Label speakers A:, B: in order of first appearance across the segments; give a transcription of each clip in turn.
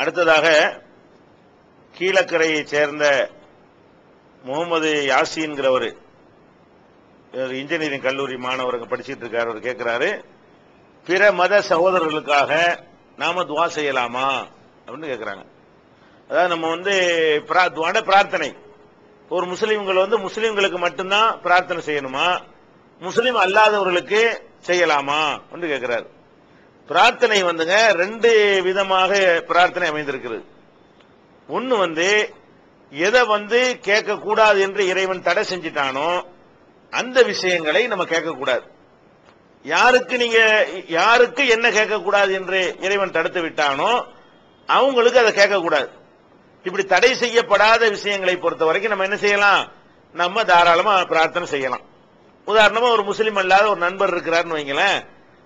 A: அடுத்ததாக கீழக்கரையைச் சேர்ந்த முகமது யாசின்கிறவர். இன்ஜினியரிங் கல்லூரி மாணவருங்க படிச்சுட்டு இருக்காரு அவர் கேட்கிறாரு பிற மத சகோதரர்களுக்காக நாம துவா செய்யலாமா? அப்படின்னு கேட்கிறாங்க அதாவது நம்ம வந்து பிரார்த்தனை. ஒரு முஸ்லீம்கள் வந்து முஸ்லீம்களுக்கு மட்டும்தான் பிரார்த்தனை செய்யணுமா? முஸ்லீம் அல்லாதவர்களுக்கு செய்யலாமா? அப்படின்னு கேட்கிறாரு பிரார்த்தனை வந்துங்க ரெண்டு விதமாக பிரார்த்தனை அமைந்திருக்கிறது. ஒன்னு வந்து எதை வந்து கேட்க கூடாது என்று இறைவன் தடை செஞ்சிட்டானோ அந்த விஷயங்களை நம்ம கேட்கக்கூடாது. யாருக்கு நீங்க யாருக்கு என்ன கேட்கக்கூடாது என்று இறைவன் தடுத்து விட்டானோ அவங்களுக்கு அதை கேட்கக்கூடாது. இப்படி தடை செய்யப்படாத விஷயங்களை பொறுத்த வரைக்கும் நம்ம என்ன செய்யலாம்? நம்ம தாராளமா பிரார்த்தனை செய்யலாம். உதாரணமா ஒரு முஸ்லீம் அல்லாத ஒரு நண்பர் இருக்கிறாருன்னு வைங்களேன்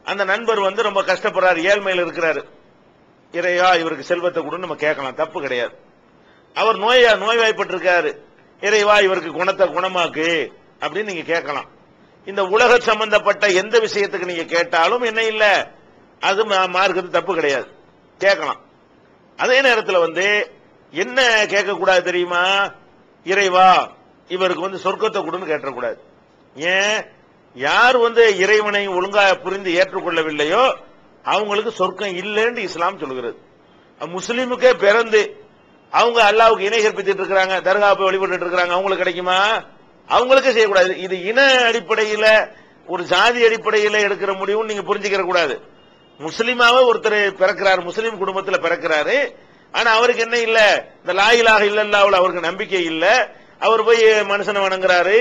A: அந்த நண்பர் வந்து ரொம்ப கஷ்டப்படுறாரு ஏழ்மையில் இருக்கிறாரு. இறையா இவருக்கு செல்வத்தை கொடுன்னு நம்ம கேட்கலாம் தப்பு கிடையாது. அவர் நோயா நோய்வாய்ப்பட்டிருக்காரு. இறைவா இவருக்கு குணத்தை குணமாக்கு அப்படின்னு நீங்க கேட்கலாம். இந்த உலக சம்பந்தப்பட்ட எந்த விஷயத்துக்கு நீங்க கேட்டாலும் என்ன இல்ல. அது மா- தப்பு கிடையாது. கேட்கலாம். அதே நேரத்துல வந்து என்ன கேட்கக்கூடாது தெரியுமா? இறைவா இவருக்கு வந்து சொர்க்கத்தை கொடுன்னு கேட்டக்கூடாது ஏன்? யார் வந்து இறைவனை ஒழுங்கா புரிந்து ஏற்றுக்கொள்ளவில்லையோ அவங்களுக்கு சொர்க்கம் இல்லைன்னு இஸ்லாம் சொல்கிறது முஸ்லீமுக்கே பிறந்து அவங்க அல்லாவுக்கு இணை கற்பித்துட்டு இருக்கிறாங்க தர்கா போய் வழிபட்டு இருக்கிறாங்க அவங்களுக்கு கிடைக்குமா? அவங்களுக்கே செய்யக்கூடாது. இது இன அடிப்படையில ஒரு ஜாதி அடிப்படையில எடுக்கிற முடிவும் நீங்க புரிஞ்சுக்கிற கூடாது. முஸ்லீமாவே ஒருத்தர் பிறக்கிறாரு முஸ்லீம் குடும்பத்தில் பிறக்கிறாரு ஆனா அவருக்கு என்ன இல்ல? இந்த லாயிலாக இல்லல்லாவில் அவருக்கு நம்பிக்கை இல்லை. அவர் போய் மனுஷனை வணங்குறாரு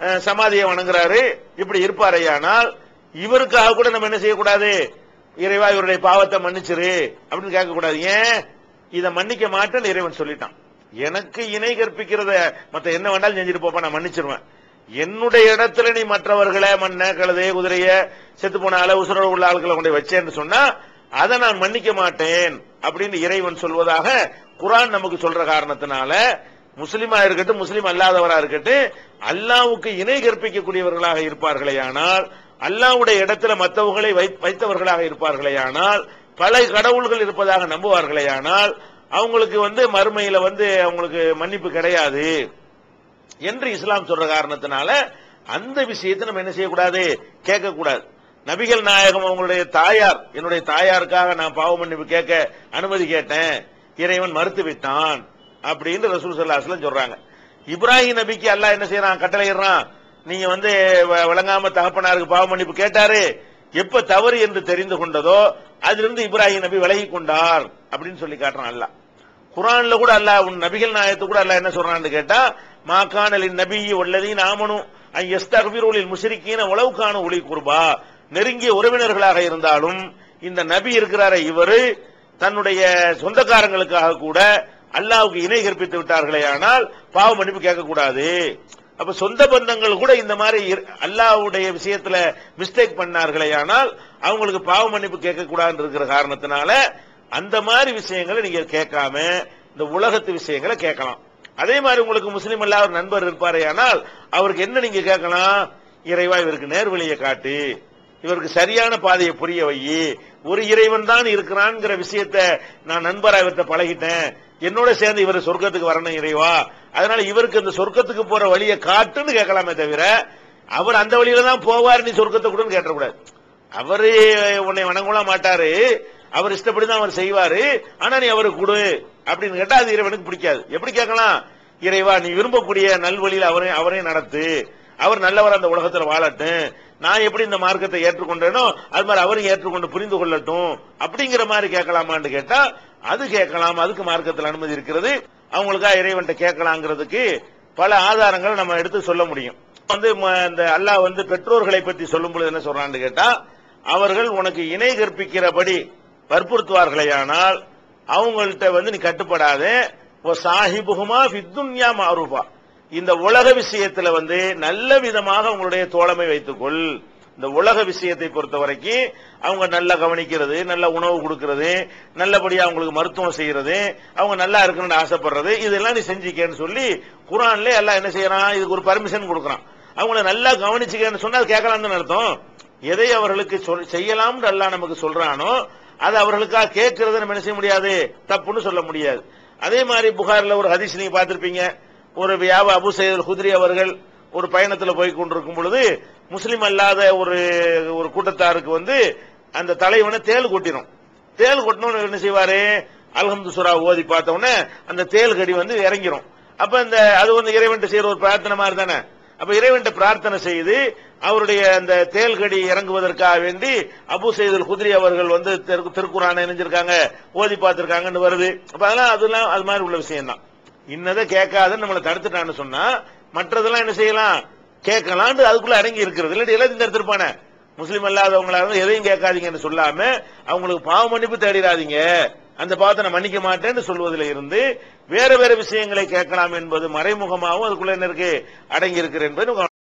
A: அஹ், சமாதியை வணங்குறாரு. இப்படி இருப்பாரையானால் இவருக்காக கூட நம்ம என்ன செய்யக்கூடாது? இறைவா இவருடைய பாவத்தை மன்னிச்சிரு அப்படின்னு கேட்கக்கூடாது. ஏன்? இதை மன்னிக்க மாட்டேன்னு இறைவன் சொல்லிட்டான். எனக்கு இணை கற்பிக்கிறத மத்த என்ன வேண்டாலும் செஞ்சுட்டு போப்பா நான் மன்னிச்சிருவேன். என்னுடைய இடத்துல நீ மற்றவர்களை மண்ண கழுதை குதிரைய செத்து போன ஆள உசுரோட உள்ள ஆட்களை கொண்டு வச்சேன்னு சொன்னா அதை நான் மன்னிக்க மாட்டேன் அப்படின்னு இறைவன் சொல்வதாக குரான் நமக்கு சொல்ற காரணத்தினால முஸ்லீமா இருக்கட்டும் முஸ்லீம் அல்லாதவரா இருக்கட்டும் அல்லாவுக்கு இணை கற்பிக்கக்கூடியவர்களாக இருப்பார்களேயானால் அல்லாவுடைய இடத்துல மற்றவர்களை வை- வைத்தவர்களாக இருப்பார்களேயானால் பல கடவுள்கள் இருப்பதாக நம்புவார்களேயானால் அவங்களுக்கு வந்து மறுமையில வந்து அவங்களுக்கு மன்னிப்பு கிடையாது. என்று இஸ்லாம் சொல்ற காரணத்தினால அந்த விஷயத்தை நம்ம என்ன செய்யக்கூடாது? கேட்கக்கூடாது. நபிகள் நாயகம் அவங்களுடைய தாயார் என்னுடைய தாயாருக்காக நான் பாவ மன்னிப்பு கேட்க அனுமதி கேட்டேன். இறைவன் மறுத்து விட்டான் அப்படின்னு ரசூல் சல்லாஸ்லாம் சொல்றாங்க. இப்ராஹிம் நபிக்கு அல்லாஹ் என்ன செய்யறான்? கட்டளையிடுறான். நீங்க வந்து வ- விளங்காம தகப்பனாருக்கு பாவ மன்னிப்பு கேட்டாரு. எப்ப தவறு என்று தெரிந்து கொண்டதோ அதிலிருந்து இப்ராஹிம் நபி விலகி கொண்டார் அப்படின்னு சொல்லி காட்டுறான் அல்லாஹ். குரான்ல கூட அல்லாஹ் உன் நபிகள் நாயத்து கூட அல்லாஹ் என்ன சொல்றான்னு கேட்டா மாக்கானலின் நபி உள்ளதையும் ஆமனும் எஸ்தகபிரூலில் முஷரிக்கீன உளவு காண ஒளி குருபா. நெருங்கிய உறவினர்களாக இருந்தாலும் இந்த நபி இருக்கிறாரே இவரு தன்னுடைய சொந்தக்காரங்களுக்காக கூட அல்லாவுக்கு இணை கற்பித்து விட்டார்களே ஆனால் பாவ மன்னிப்பு கேட்கக்கூடாது. அப்ப சொந்த பந்தங்கள் கூட இந்த மாதிரி அல்லாவுடைய விஷயத்துல மிஸ்டேக் பண்ணார்களே ஆனால் அவங்களுக்கு பாவ மன்னிப்பு கேட்கக்கூடாதுன்னு இருக்கிற காரணத்தினால அந்த மாதிரி விஷயங்களை நீங்க கேட்காம இந்த உலகத்து விஷயங்களை கேட்கலாம். அதே மாதிரி உங்களுக்கு முஸ்லீம் அல்லாத ஒரு நண்பர் இருப்பாரே ஆனால் அவருக்கு என்ன நீங்க கேட்கலாம்? இறைவா இவருக்கு நேர்வழியை காட்டு. இவருக்கு சரியான பாதையை புரிய வை ஒரு இறைவன் தான் இருக்கிறான்ங்கிற விஷயத்தை நான் நண்பராக இவர்த்த பழகிட்டேன். என்னோட சேர்ந்து இவர் சொர்க்கத்துக்கு வரணும் இறைவா. அதனால இவருக்கு இந்த சொர்க்கத்துக்கு போற வழியை காட்டுன்னு கேட்கலாமே தவிர அவர் அந்த வழியில தான் போவார் நீ சொர்க்கத்தை கூடன்னு கேட்டக்கூடாது அவரு உன்னை வணங்கலாம் மாட்டாரு. அவர் இஷ்டப்படி தான் அவர் செய்வாரு. ஆனா நீ அவருக்கு கொடு அப்படின்னு கேட்டா அது இறைவனுக்கு பிடிக்காது. எப்படி கேட்கலாம்? இறைவா நீ விரும்பக்கூடிய நல்வழியில் அவரையும் அவரே நடத்து. அவர் நல்லவர் அந்த உலகத்தில் வாழட்டும். நான் எப்படி இந்த மார்க்கத்தை ஏற்றுக்கொண்டேனோ அது மாதிரி அவரும் ஏற்றுக்கொண்டு புரிந்து கொள்ளட்டும். அப்படிங்கிற மாதிரி கேட்கலாமான்னு கேட்டா அது கேட்கலாம். அதுக்கு மார்க்கத்தில் அனுமதி இருக்கிறது. அவங்களுக்கா இறைவன்ட்ட கேட்கலாங்கிறதுக்கு பல ஆதாரங்கள் நம்ம எடுத்து சொல்ல முடியும். வந்து ம- இந்த அல்லாஹ் வந்து பெற்றோர்களை பற்றி சொல்லும் பொழுது என்ன சொல்றான்னு கேட்டா அவர்கள் உனக்கு இணை கற்பிக்கிறபடி வற்புறுத்துவார்களேயானால் அவங்கள்ட்ட வந்து நீ கட்டுப்படாத. ஓ சாஹிபுகுமா ஃபித்துன்யா மாரூபா. இந்த உலக விஷயத்துல வந்து நல்ல விதமாக உங்களுடைய தோழமை வைத்துக்கொள். இந்த உலக விஷயத்தை பொறுத்த வரைக்கும் அவங்க நல்லா கவனிக்கிறது நல்ல உணவு கொடுக்கறது நல்லபடியா அவங்களுக்கு மருத்துவம் செய்யறது அவங்க நல்லா இருக்கணும்னு ஆசைப்படுறது இதெல்லாம் நீ செஞ்சுக்கேன்னு சொல்லி குரான்ல எல்லாம் என்ன செய்யறான்? இதுக்கு ஒரு பர்மிஷன் கொடுக்கறான். அவங்கள நல்லா கவனிச்சுக்கன்னு சொன்னா அது கேட்கலாம் அர்த்தம்? எதை அவர்களுக்கு சொல்- செய்யலாம்னு நமக்கு சொல்றானோ அது அவர்களுக்காக கேட்கறத நம்ம என்ன செய்ய முடியாது? தப்புன்னு சொல்ல முடியாது. அதே மாதிரி புகார்ல ஒரு ஹதீஸ் நீங்க பார்த்திருப்பீங்க. ஒரு வியாப அபு சையதுல் குதிரி அவர்கள் ஒரு பயணத்தில் போய் கொண்டிருக்கும் பொழுது முஸ்லீம் அல்லாத ஒரு ஒரு கூட்டத்தாருக்கு வந்து அந்த தலைவனை தேள் கொட்டிடும் தேள் கொட்டணும்னு என்ன செய்வாரு? அல்ஹம்து சுரா ஓதி பார்த்த அந்த தேல் கடி வந்து இறங்கிரும். அப்ப இந்த அது வந்து இறைவன் செய்யற ஒரு பிரார்த்தனை மாதிரி தானே? அப்ப இறைவன் பிரார்த்தனை செய்து அவருடைய அந்த தேல்கடி இறங்குவதற்காக வேண்டி அபு செய்தல் குதிரி அவர்கள் வந்து திரு- திருக்குறானை இணைஞ்சிருக்காங்க ஓதி பார்த்திருக்காங்கன்னு வருது. அப்ப அதெல்லாம் அதெல்லாம் அது மாதிரி உள்ள விஷயம் தான் இன்னதை கேட்காதுன்னு நம்மளை தடுத்துட்டான்னு சொன்னா மற்றதெல்லாம் என்ன செய்யலாம்? கேட்கலாம்னு அதுக்குள்ள அடங்கி இருக்கிறது. இல்லாட்டி எல்லாத்தையும் தடுத்திருப்பானே முஸ்லீம் அல்லாதவங்களா இருந்தா எதையும் கேட்காதீங்கன்னு சொல்லாம அவங்களுக்கு பாவ மன்னிப்பு தேடிடாதீங்க. அந்த பாவத்தை நான் மன்னிக்க மாட்டேன்னு சொல்வதில் இருந்து வேற வேற விஷயங்களை கேட்கலாம் என்பது மறைமுகமாகவும் அதுக்குள்ள என்ன இருக்கு? அடங்கி இருக்கிறது என்பது